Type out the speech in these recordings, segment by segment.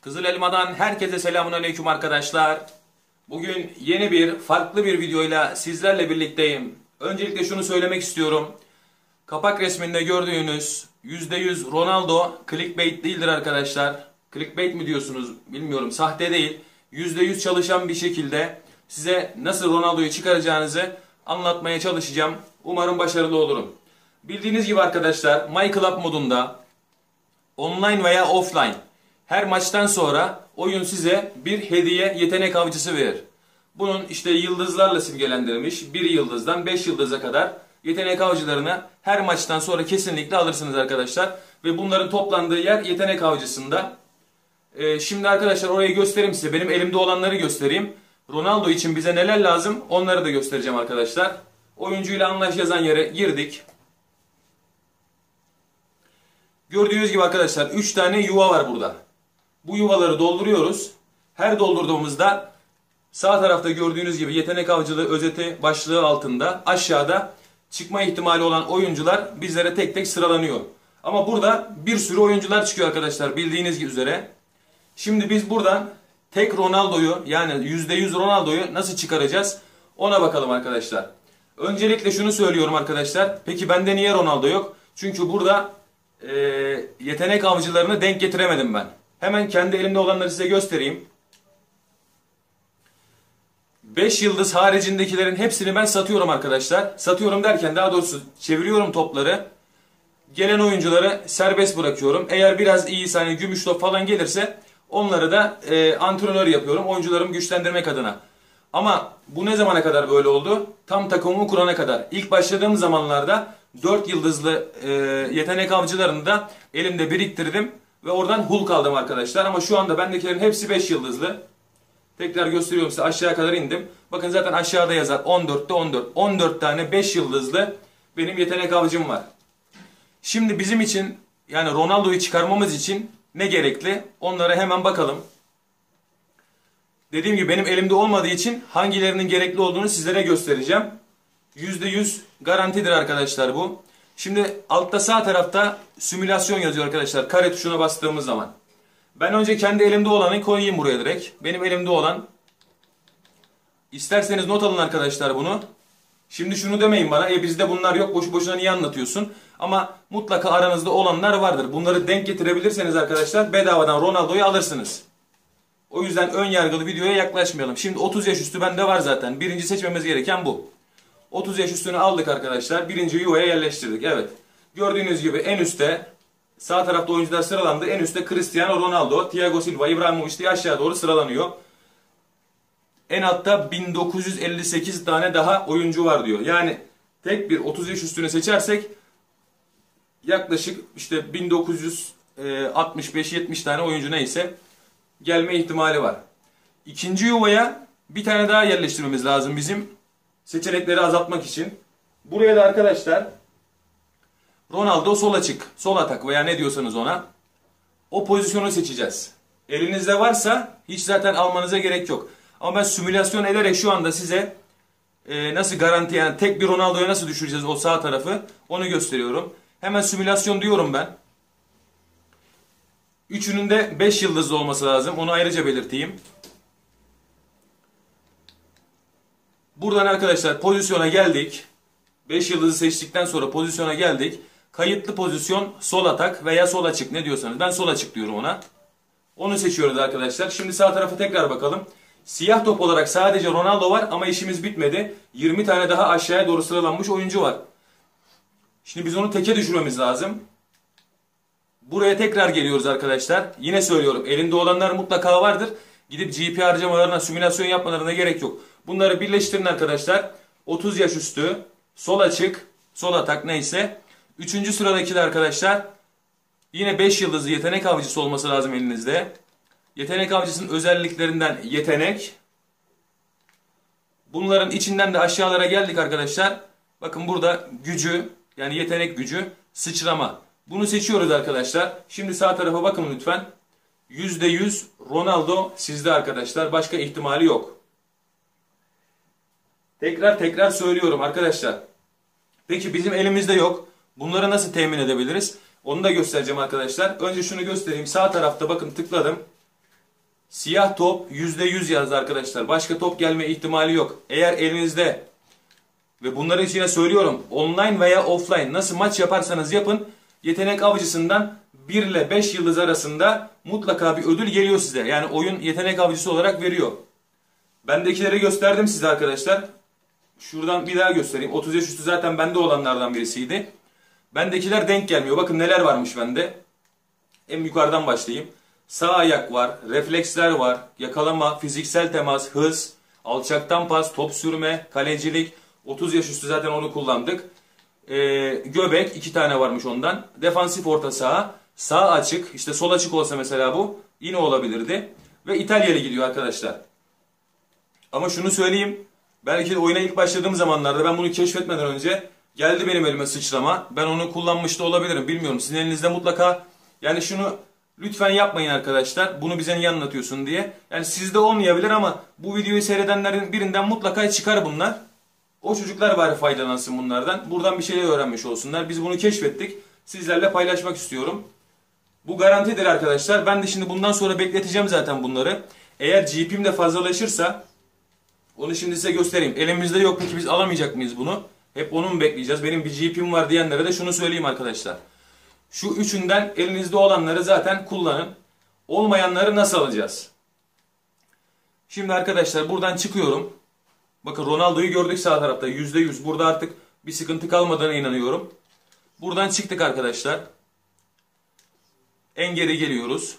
Kızıl Elma'dan herkese selamun aleyküm arkadaşlar. Bugün yeni bir, farklı bir videoyla sizlerle birlikteyim. Öncelikle şunu söylemek istiyorum. Kapak resminde gördüğünüz %100 Ronaldo clickbait değildir arkadaşlar. Clickbait mi diyorsunuz bilmiyorum. Sahte değil. %100 çalışan bir şekilde size nasıl Ronaldo'yu çıkaracağınızı anlatmaya çalışacağım. Umarım başarılı olurum. Bildiğiniz gibi arkadaşlar My Club modunda online veya offline her maçtan sonra oyun size bir hediye yetenek avcısı verir. Bunun işte yıldızlarla simgelendirilmiş bir yıldızdan 5 yıldıza kadar yetenek avcılarını her maçtan sonra kesinlikle alırsınız arkadaşlar. Ve bunların toplandığı yer yetenek avcısında. Ee, şimdi arkadaşlar orayı göstereyim size. Benim elimde olanları göstereyim. Ronaldo için bize neler lazım onları da göstereceğim arkadaşlar. Oyuncuyla anlaş yazan yere girdik. Gördüğünüz gibi arkadaşlar 3 tane yuva var burada. Bu yuvaları dolduruyoruz. Her doldurduğumuzda sağ tarafta gördüğünüz gibi yetenek avcılığı özeti başlığı altında aşağıda çıkma ihtimali olan oyuncular bizlere tek tek sıralanıyor. Ama burada bir sürü oyuncular çıkıyor arkadaşlar bildiğiniz üzere. Şimdi biz buradan tek Ronaldo'yu yani %100 Ronaldo'yu nasıl çıkaracağız ona bakalım arkadaşlar. Öncelikle şunu söylüyorum arkadaşlar. Peki bende niye Ronaldo yok? Çünkü burada e, yetenek avcılarını denk getiremedim ben. Hemen kendi elimde olanları size göstereyim. 5 yıldız haricindekilerin hepsini ben satıyorum arkadaşlar. Satıyorum derken daha doğrusu çeviriyorum topları. Gelen oyuncuları serbest bırakıyorum. Eğer biraz iyi hani gümüş top falan gelirse onları da e, antrenör yapıyorum. Oyuncularımı güçlendirmek adına. Ama bu ne zamana kadar böyle oldu? Tam takımımı kurana kadar. İlk başladığım zamanlarda 4 yıldızlı e, yetenek avcılarını da elimde biriktirdim. Ve oradan Hulk aldım arkadaşlar. Ama şu anda bendekilerin hepsi 5 yıldızlı. Tekrar gösteriyorum size aşağıya kadar indim. Bakın zaten aşağıda yazar 14'te 14. 14 tane 5 yıldızlı benim yetenek avcım var. Şimdi bizim için yani Ronaldo'yu çıkarmamız için ne gerekli? Onlara hemen bakalım. Dediğim gibi benim elimde olmadığı için hangilerinin gerekli olduğunu sizlere göstereceğim. %100 garantidir arkadaşlar bu. Şimdi altta sağ tarafta simülasyon yazıyor arkadaşlar. Kare tuşuna bastığımız zaman. Ben önce kendi elimde olanı koyayım buraya direkt. Benim elimde olan. İsterseniz not alın arkadaşlar bunu. Şimdi şunu demeyin bana. E bizde bunlar yok boşu boşuna niye anlatıyorsun? Ama mutlaka aranızda olanlar vardır. Bunları denk getirebilirseniz arkadaşlar bedavadan Ronaldo'yu alırsınız. O yüzden ön yargılı videoya yaklaşmayalım. Şimdi 30 yaş üstü bende var zaten. Birinci seçmemiz gereken bu. 30 yaş üstünü aldık arkadaşlar. Birinci yuvaya yerleştirdik. Evet. Gördüğünüz gibi en üstte sağ tarafta oyuncular sıralandı. En üstte Cristiano Ronaldo, Thiago Silva, Ibrahimovic diye aşağı doğru sıralanıyor. En altta 1958 tane daha oyuncu var diyor. Yani tek bir 30 yaş üstünü seçersek yaklaşık işte 1965-70 tane oyuncu neyse gelme ihtimali var. İkinci yuvaya bir tane daha yerleştirmemiz lazım bizim seçenekleri azaltmak için. Buraya da arkadaşlar Ronaldo sol açık, sol atak veya ne diyorsanız ona o pozisyonu seçeceğiz. Elinizde varsa hiç zaten almanıza gerek yok. Ama ben simülasyon ederek şu anda size e, nasıl garanti yani tek bir Ronaldo'ya nasıl düşüreceğiz o sağ tarafı onu gösteriyorum. Hemen simülasyon diyorum ben. Üçünün de 5 yıldızlı olması lazım. Onu ayrıca belirteyim. Buradan arkadaşlar pozisyona geldik. 5 yıldızı seçtikten sonra pozisyona geldik. Kayıtlı pozisyon sol atak veya sol açık ne diyorsanız. Ben sol açık diyorum ona. Onu seçiyoruz arkadaşlar. Şimdi sağ tarafa tekrar bakalım. Siyah top olarak sadece Ronaldo var ama işimiz bitmedi. 20 tane daha aşağıya doğru sıralanmış oyuncu var. Şimdi biz onu teke düşürmemiz lazım. Buraya tekrar geliyoruz arkadaşlar. Yine söylüyorum elinde olanlar mutlaka vardır. Gidip GP harcamalarına, simülasyon yapmalarına gerek yok. Bunları birleştirin arkadaşlar. 30 yaş üstü, sol açık, sol atak neyse. Üçüncü sıradaki arkadaşlar yine 5 yıldızlı yetenek avcısı olması lazım elinizde. Yetenek avcısının özelliklerinden yetenek. Bunların içinden de aşağılara geldik arkadaşlar. Bakın burada gücü yani yetenek gücü sıçrama. Bunu seçiyoruz arkadaşlar. Şimdi sağ tarafa bakın lütfen. %100 Ronaldo sizde arkadaşlar. Başka ihtimali yok. Tekrar tekrar söylüyorum arkadaşlar. Peki bizim elimizde yok. Bunları nasıl temin edebiliriz? Onu da göstereceğim arkadaşlar. Önce şunu göstereyim. Sağ tarafta bakın tıkladım. Siyah top %100 yazdı arkadaşlar. Başka top gelme ihtimali yok. Eğer elinizde ve bunları içine söylüyorum. Online veya offline nasıl maç yaparsanız yapın. Yetenek avcısından 1 ile 5 yıldız arasında mutlaka bir ödül geliyor size. Yani oyun yetenek avcısı olarak veriyor. Bendekileri gösterdim size arkadaşlar. Şuradan bir daha göstereyim. 30 yaş üstü zaten bende olanlardan birisiydi. Bendekiler denk gelmiyor. Bakın neler varmış bende. En yukarıdan başlayayım. Sağ ayak var, refleksler var, yakalama, fiziksel temas, hız, alçaktan pas, top sürme, kalecilik. 30 yaş üstü zaten onu kullandık. Ee, göbek iki tane varmış ondan. Defansif orta saha, sağ açık, işte sol açık olsa mesela bu yine olabilirdi. Ve İtalyalı gidiyor arkadaşlar. Ama şunu söyleyeyim. Belki de oyuna ilk başladığım zamanlarda ben bunu keşfetmeden önce geldi benim elime sıçrama. Ben onu kullanmış da olabilirim. Bilmiyorum. Sizin elinizde mutlaka yani şunu lütfen yapmayın arkadaşlar. Bunu bize niye anlatıyorsun diye. Yani sizde olmayabilir ama bu videoyu seyredenlerin birinden mutlaka çıkar bunlar. O çocuklar bari faydalansın bunlardan. Buradan bir şeyler öğrenmiş olsunlar. Biz bunu keşfettik. Sizlerle paylaşmak istiyorum. Bu garantidir arkadaşlar. Ben de şimdi bundan sonra bekleteceğim zaten bunları. Eğer GP'm de fazlalaşırsa onu şimdi size göstereyim. Elimizde yok peki biz alamayacak mıyız bunu? Hep onu mu bekleyeceğiz? Benim bir GP'm var diyenlere de şunu söyleyeyim arkadaşlar. Şu üçünden elinizde olanları zaten kullanın. Olmayanları nasıl alacağız? Şimdi arkadaşlar buradan çıkıyorum. Bakın Ronaldo'yu gördük sağ tarafta %100. Burada artık bir sıkıntı kalmadığına inanıyorum. Buradan çıktık arkadaşlar. En geri geliyoruz.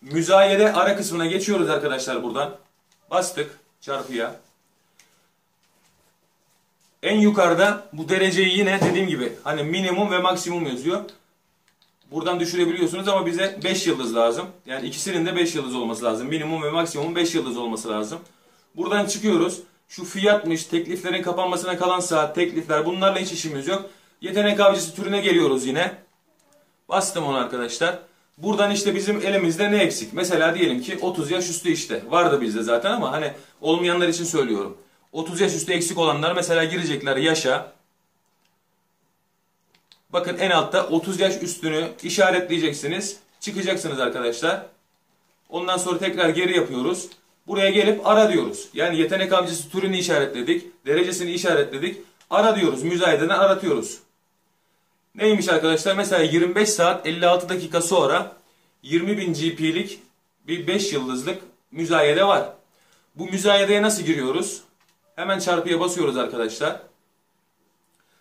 Müzayede ara kısmına geçiyoruz arkadaşlar buradan. Bastık çarpıya. En yukarıda bu dereceyi yine dediğim gibi hani minimum ve maksimum yazıyor. Buradan düşürebiliyorsunuz ama bize 5 yıldız lazım. Yani ikisinin de 5 yıldız olması lazım. Minimum ve maksimum 5 yıldız olması lazım. Buradan çıkıyoruz. Şu fiyatmış, tekliflerin kapanmasına kalan saat, teklifler bunlarla hiç işimiz yok. Yetenek avcısı türüne geliyoruz yine. Bastım onu arkadaşlar. Buradan işte bizim elimizde ne eksik? Mesela diyelim ki 30 yaş üstü işte. Vardı bizde zaten ama hani olmayanlar için söylüyorum. 30 yaş üstü eksik olanlar mesela girecekler yaşa. Bakın en altta 30 yaş üstünü işaretleyeceksiniz. Çıkacaksınız arkadaşlar. Ondan sonra tekrar geri yapıyoruz. Buraya gelip ara diyoruz. Yani yetenek avcısı türünü işaretledik. Derecesini işaretledik. Ara diyoruz. Müzayededen aratıyoruz. Neymiş arkadaşlar? Mesela 25 saat 56 dakika sonra 20.000 GP'lik bir 5 yıldızlık müzayede var. Bu müzayedeye nasıl giriyoruz? Hemen çarpıya basıyoruz arkadaşlar.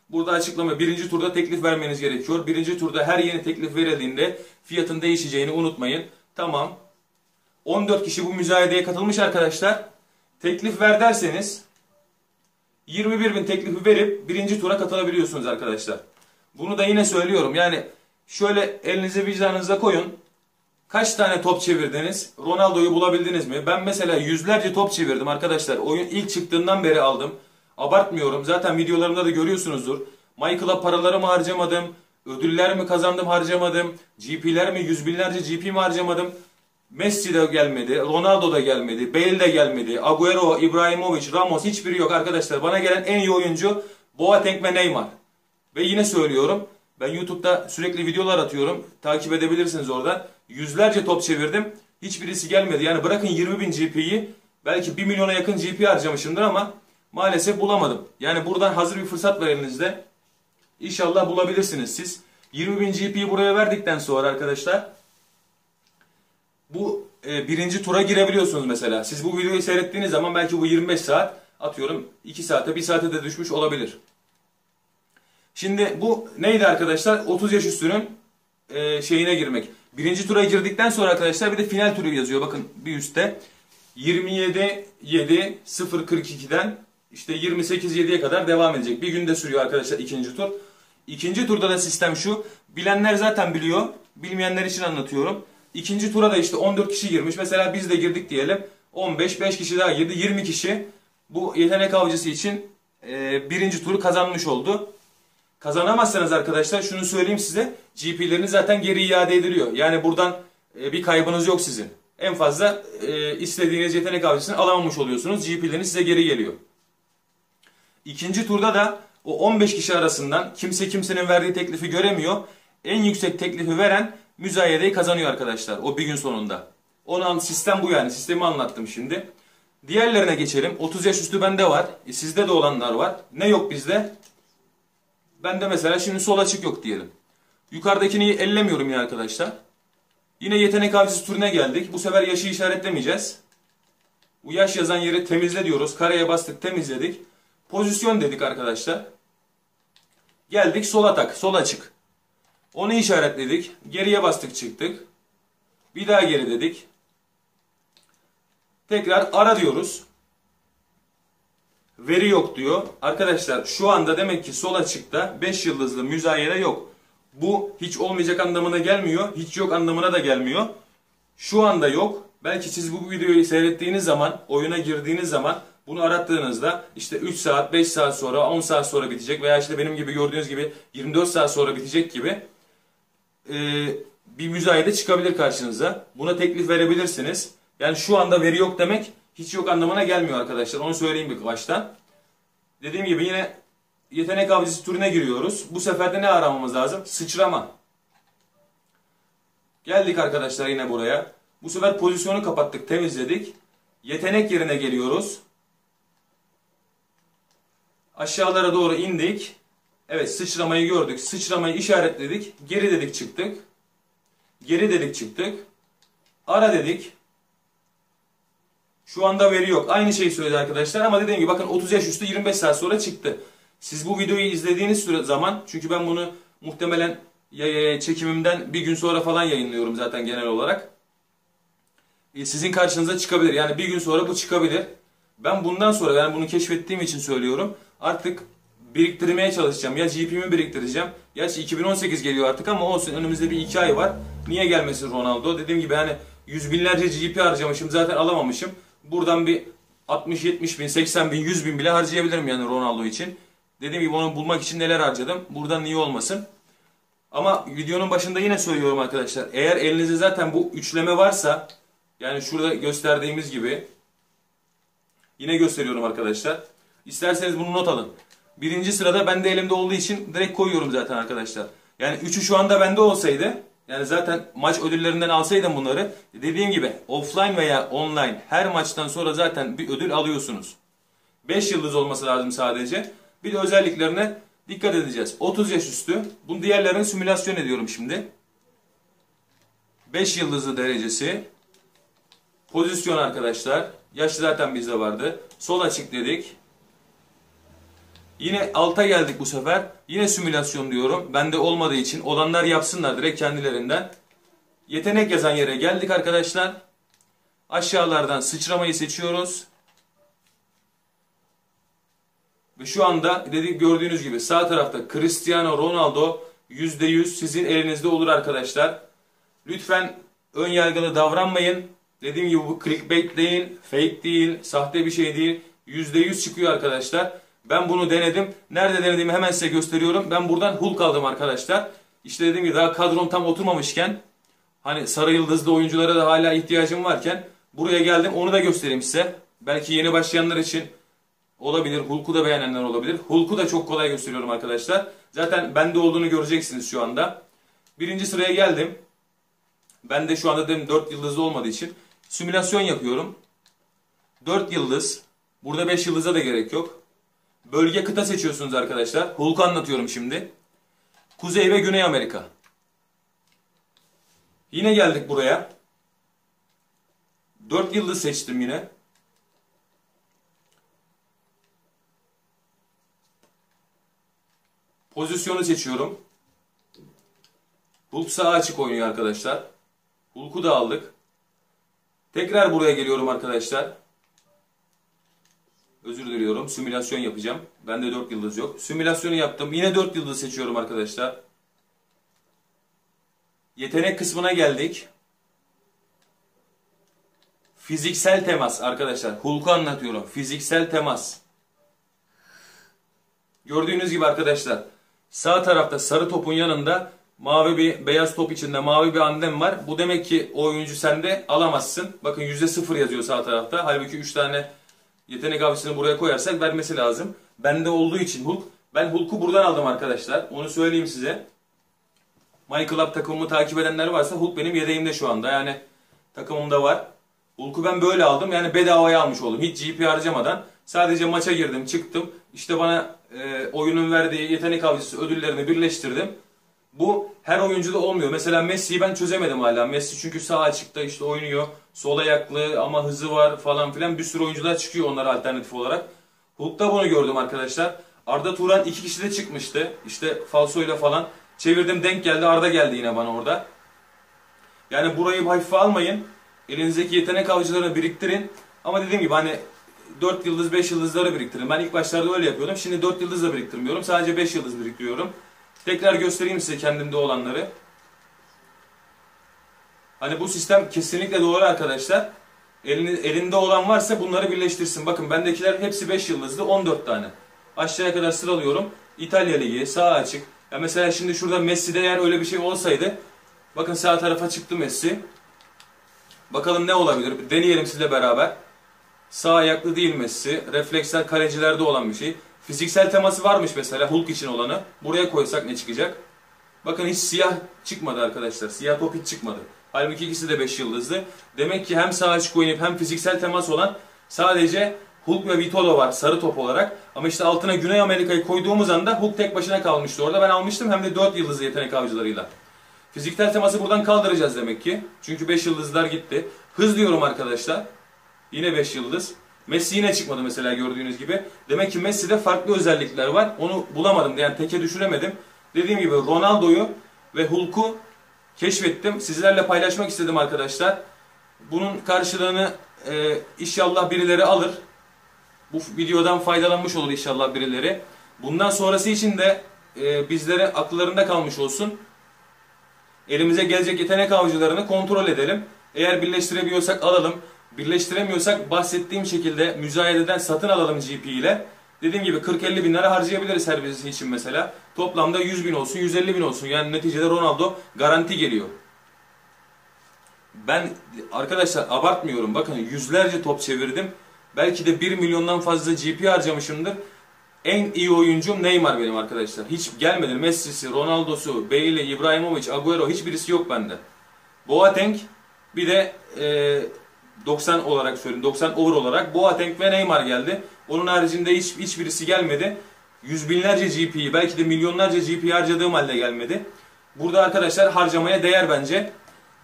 Burada açıklama birinci turda teklif vermeniz gerekiyor. Birinci turda her yeni teklif verildiğinde fiyatın değişeceğini unutmayın. Tamam. 14 kişi bu müzayedeye katılmış arkadaşlar. Teklif ver derseniz 21 bin teklifi verip birinci tura katılabiliyorsunuz arkadaşlar. Bunu da yine söylüyorum. Yani şöyle elinizi vicdanınıza koyun. Kaç tane top çevirdiniz? Ronaldo'yu bulabildiniz mi? Ben mesela yüzlerce top çevirdim arkadaşlar. Oyun ilk çıktığından beri aldım. Abartmıyorum. Zaten videolarımda da görüyorsunuzdur. Michael'a paralarımı harcamadım. Ödüller mi kazandım harcamadım. GP'ler mi yüz binlerce GP mi harcamadım. Messi de gelmedi. Ronaldo da gelmedi. Bale de gelmedi. Agüero, Ibrahimovic, Ramos hiçbiri yok arkadaşlar. Bana gelen en iyi oyuncu Boateng ve Neymar. Ve yine söylüyorum. Ben YouTube'da sürekli videolar atıyorum. Takip edebilirsiniz orada. Yüzlerce top çevirdim. Hiçbirisi gelmedi. Yani bırakın 20 bin GP'yi belki 1 milyona yakın GP harcamışımdır ama maalesef bulamadım. Yani buradan hazır bir fırsat var elinizde. İnşallah bulabilirsiniz siz. 20 bin GP'yi buraya verdikten sonra arkadaşlar bu e, birinci tura girebiliyorsunuz mesela. Siz bu videoyu seyrettiğiniz zaman belki bu 25 saat atıyorum 2 saate 1 saate de düşmüş olabilir. Şimdi bu neydi arkadaşlar? 30 yaş üstünün e, şeyine girmek. Birinci tura girdikten sonra arkadaşlar bir de final turu yazıyor. Bakın bir üstte. 27 7 0 42'den işte 28 7'ye kadar devam edecek. Bir günde sürüyor arkadaşlar ikinci tur. İkinci turda da sistem şu. Bilenler zaten biliyor. Bilmeyenler için anlatıyorum. İkinci tura da işte 14 kişi girmiş. Mesela biz de girdik diyelim. 15, 5 kişi daha girdi. 20 kişi bu yetenek avcısı için e, birinci turu kazanmış oldu. Kazanamazsanız arkadaşlar şunu söyleyeyim size. GP'leriniz zaten geri iade ediliyor. Yani buradan e, bir kaybınız yok sizin. En fazla e, istediğiniz yetenek avcısını alamamış oluyorsunuz. GP'leriniz size geri geliyor. İkinci turda da o 15 kişi arasından kimse kimsenin verdiği teklifi göremiyor. En yüksek teklifi veren müzayedeyi kazanıyor arkadaşlar o bir gün sonunda. Onu an- sistem bu yani. Sistemi anlattım şimdi. Diğerlerine geçelim. 30 yaş üstü bende var. E, sizde de olanlar var. Ne yok bizde? Bende mesela şimdi sol açık yok diyelim. Yukarıdakini ellemiyorum ya arkadaşlar. Yine yetenek avcısı türüne geldik. Bu sefer yaşı işaretlemeyeceğiz. Bu yaş yazan yeri temizle diyoruz. Kareye bastık temizledik. Pozisyon dedik arkadaşlar. Geldik sol atak, sol açık. Onu işaretledik. Geriye bastık çıktık. Bir daha geri dedik. Tekrar ara diyoruz. Veri yok diyor. Arkadaşlar şu anda demek ki sol açıkta 5 yıldızlı müzayede yok. Bu hiç olmayacak anlamına gelmiyor. Hiç yok anlamına da gelmiyor. Şu anda yok. Belki siz bu videoyu seyrettiğiniz zaman, oyuna girdiğiniz zaman bunu arattığınızda işte 3 saat, 5 saat sonra, 10 saat sonra bitecek veya işte benim gibi gördüğünüz gibi 24 saat sonra bitecek gibi e, bir müzayede çıkabilir karşınıza. Buna teklif verebilirsiniz. Yani şu anda veri yok demek hiç yok anlamına gelmiyor arkadaşlar. Onu söyleyeyim bir baştan. Dediğim gibi yine yetenek avcısı türüne giriyoruz. Bu sefer de ne aramamız lazım? Sıçrama. Geldik arkadaşlar yine buraya. Bu sefer pozisyonu kapattık, temizledik. Yetenek yerine geliyoruz. Aşağılara doğru indik. Evet sıçramayı gördük. Sıçramayı işaretledik. Geri dedik çıktık. Geri dedik çıktık. Ara dedik. Şu anda veri yok. Aynı şeyi söyledi arkadaşlar ama dediğim gibi bakın 30 yaş üstü 25 saat sonra çıktı. Siz bu videoyu izlediğiniz süre zaman çünkü ben bunu muhtemelen çekimimden bir gün sonra falan yayınlıyorum zaten genel olarak. E, Sizin karşınıza çıkabilir. Yani bir gün sonra bu çıkabilir. Ben bundan sonra yani bunu keşfettiğim için söylüyorum. Artık biriktirmeye çalışacağım. Ya GP'mi biriktireceğim. Gerçi 2018 geliyor artık ama olsun önümüzde bir iki ay var. Niye gelmesin Ronaldo? Dediğim gibi hani yüz binlerce GP harcamışım zaten alamamışım. Buradan bir 60-70 bin, 80 bin, 100 bin bile harcayabilirim yani Ronaldo için. Dediğim gibi onu bulmak için neler harcadım. Buradan niye olmasın? Ama videonun başında yine söylüyorum arkadaşlar. Eğer elinizde zaten bu üçleme varsa yani şurada gösterdiğimiz gibi yine gösteriyorum arkadaşlar. İsterseniz bunu not alın. Birinci sırada bende elimde olduğu için direkt koyuyorum zaten arkadaşlar. Yani üçü şu anda bende olsaydı yani zaten maç ödüllerinden alsaydım bunları dediğim gibi offline veya online her maçtan sonra zaten bir ödül alıyorsunuz. 5 yıldız olması lazım sadece. Bir de özelliklerine dikkat edeceğiz. 30 yaş üstü. Bunu diğerlerini simülasyon ediyorum şimdi. 5 yıldızlı derecesi. Pozisyon arkadaşlar. Yaş zaten bizde vardı. Sol açık dedik. Yine alta geldik bu sefer. Yine simülasyon diyorum. Bende olmadığı için olanlar yapsınlar direkt kendilerinden. Yetenek yazan yere geldik arkadaşlar. Aşağılardan sıçramayı seçiyoruz. Ve şu anda dedik gördüğünüz gibi sağ tarafta Cristiano Ronaldo %100 sizin elinizde olur arkadaşlar. Lütfen ön yargılı davranmayın. Dediğim gibi bu clickbait değil, fake değil, sahte bir şey değil. %100 çıkıyor arkadaşlar. Ben bunu denedim. Nerede denediğimi hemen size gösteriyorum. Ben buradan Hulk aldım arkadaşlar. İşte dediğim gibi daha kadrom tam oturmamışken hani sarı yıldızlı oyunculara da hala ihtiyacım varken buraya geldim. Onu da göstereyim size. Belki yeni başlayanlar için olabilir. Hulk'u da beğenenler olabilir. Hulk'u da çok kolay gösteriyorum arkadaşlar. Zaten bende olduğunu göreceksiniz şu anda. Birinci sıraya geldim. Ben de şu anda dedim 4 yıldızlı olmadığı için simülasyon yapıyorum. 4 yıldız. Burada 5 yıldıza da gerek yok. Bölge kıta seçiyorsunuz arkadaşlar. Hulk'u anlatıyorum şimdi. Kuzey ve Güney Amerika. Yine geldik buraya. 4 yıldız seçtim yine. Pozisyonu seçiyorum. Hulk sağ açık oynuyor arkadaşlar. Hulk'u da aldık. Tekrar buraya geliyorum arkadaşlar. Özür diliyorum. Simülasyon yapacağım. Bende 4 yıldız yok. Simülasyonu yaptım. Yine 4 yıldız seçiyorum arkadaşlar. Yetenek kısmına geldik. Fiziksel temas arkadaşlar. Hulk'u anlatıyorum. Fiziksel temas. Gördüğünüz gibi arkadaşlar. Sağ tarafta sarı topun yanında mavi bir beyaz top içinde mavi bir andem var. Bu demek ki o oyuncu sende alamazsın. Bakın %0 yazıyor sağ tarafta. Halbuki 3 tane yetenek avcısını buraya koyarsak vermesi lazım. Bende olduğu için Hulk. Ben Hulk'u buradan aldım arkadaşlar. Onu söyleyeyim size. My Club takımımı takip edenler varsa Hulk benim yedeğimde şu anda. Yani Takımımda var. Hulk'u ben böyle aldım. Yani bedavaya almış oldum. Hiç GP harcamadan. Sadece maça girdim, çıktım. İşte bana e, oyunun verdiği yetenek avcısı ödüllerini birleştirdim. Bu her oyuncuda olmuyor. Mesela Messi'yi ben çözemedim hala. Messi çünkü sağ açıkta işte oynuyor. Sol ayaklı ama hızı var falan filan. Bir sürü oyuncular çıkıyor onlara alternatif olarak. Hulk'ta bunu gördüm arkadaşlar. Arda Turan iki kişi de çıkmıştı. İşte falsoyla falan. Çevirdim denk geldi. Arda geldi yine bana orada. Yani burayı hafife almayın. Elinizdeki yetenek avcılarını biriktirin. Ama dediğim gibi hani 4 yıldız 5 yıldızları biriktirin. Ben ilk başlarda öyle yapıyordum. Şimdi 4 yıldız da biriktirmiyorum. Sadece 5 yıldız biriktiriyorum. Tekrar göstereyim size kendimde olanları. Hani bu sistem kesinlikle doğru arkadaşlar. Elini, elinde olan varsa bunları birleştirsin. Bakın bendekiler hepsi 5 yıldızlı 14 tane. Aşağıya kadar sıralıyorum. İtalya Ligi, sağ açık. Ya mesela şimdi şurada Messi'de eğer öyle bir şey olsaydı. Bakın sağ tarafa çıktı Messi. Bakalım ne olabilir? Deneyelim sizle beraber. Sağ ayaklı değil Messi. Refleksler kalecilerde olan bir şey. Fiziksel teması varmış mesela Hulk için olanı. Buraya koysak ne çıkacak? Bakın hiç siyah çıkmadı arkadaşlar. Siyah top hiç çıkmadı. Halbuki ikisi de 5 yıldızlı. Demek ki hem sağ açık oynayıp hem fiziksel temas olan sadece Hulk ve Vitolo var sarı top olarak. Ama işte altına Güney Amerika'yı koyduğumuz anda Hulk tek başına kalmıştı orada. Ben almıştım hem de 4 yıldızlı yetenek avcılarıyla. Fiziksel teması buradan kaldıracağız demek ki. Çünkü 5 yıldızlar gitti. Hız diyorum arkadaşlar. Yine 5 yıldız. Messi yine çıkmadı mesela gördüğünüz gibi. Demek ki Messi'de farklı özellikler var. Onu bulamadım yani teke düşüremedim. Dediğim gibi Ronaldo'yu ve Hulk'u keşfettim. Sizlerle paylaşmak istedim arkadaşlar. Bunun karşılığını e, inşallah birileri alır. Bu videodan faydalanmış olur inşallah birileri. Bundan sonrası için de e, bizlere akıllarında kalmış olsun. Elimize gelecek yetenek avcılarını kontrol edelim. Eğer birleştirebiliyorsak alalım. Birleştiremiyorsak bahsettiğim şekilde müzayededen satın alalım GP ile. Dediğim gibi 40-50 bin lira harcayabiliriz her birisi için mesela. Toplamda 100 bin olsun, 150 bin olsun. Yani neticede Ronaldo garanti geliyor. Ben arkadaşlar abartmıyorum. Bakın yüzlerce top çevirdim. Belki de 1 milyondan fazla GP harcamışımdır. En iyi oyuncum Neymar benim arkadaşlar. Hiç gelmedi. Messi'si, Ronaldo'su, Bale, İbrahimovic, Agüero hiçbirisi yok bende. Boateng bir de e, 90 olarak söyleyeyim. 90 over olarak Boateng ve Neymar geldi. Onun haricinde hiç hiçbirisi gelmedi. Yüz binlerce GP'yi belki de milyonlarca GP harcadığım halde gelmedi. Burada arkadaşlar harcamaya değer bence.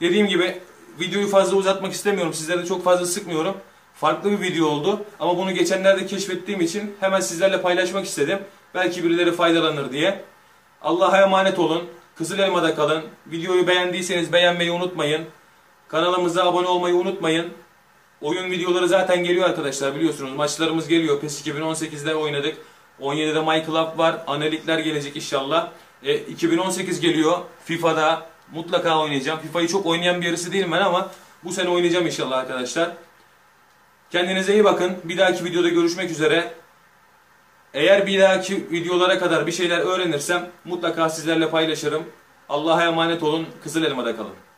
Dediğim gibi videoyu fazla uzatmak istemiyorum. Sizlere çok fazla sıkmıyorum. Farklı bir video oldu. Ama bunu geçenlerde keşfettiğim için hemen sizlerle paylaşmak istedim. Belki birileri faydalanır diye. Allah'a emanet olun. Kızıl Elma'da kalın. Videoyu beğendiyseniz beğenmeyi unutmayın. Kanalımıza abone olmayı unutmayın. Oyun videoları zaten geliyor arkadaşlar biliyorsunuz. Maçlarımız geliyor. PES 2018'de oynadık. 17'de My Club var. Analitler gelecek inşallah. E, 2018 geliyor. FIFA'da mutlaka oynayacağım. FIFA'yı çok oynayan birisi değilim ben ama bu sene oynayacağım inşallah arkadaşlar. Kendinize iyi bakın. Bir dahaki videoda görüşmek üzere. Eğer bir dahaki videolara kadar bir şeyler öğrenirsem mutlaka sizlerle paylaşırım. Allah'a emanet olun. Kızıl Elma'da kalın.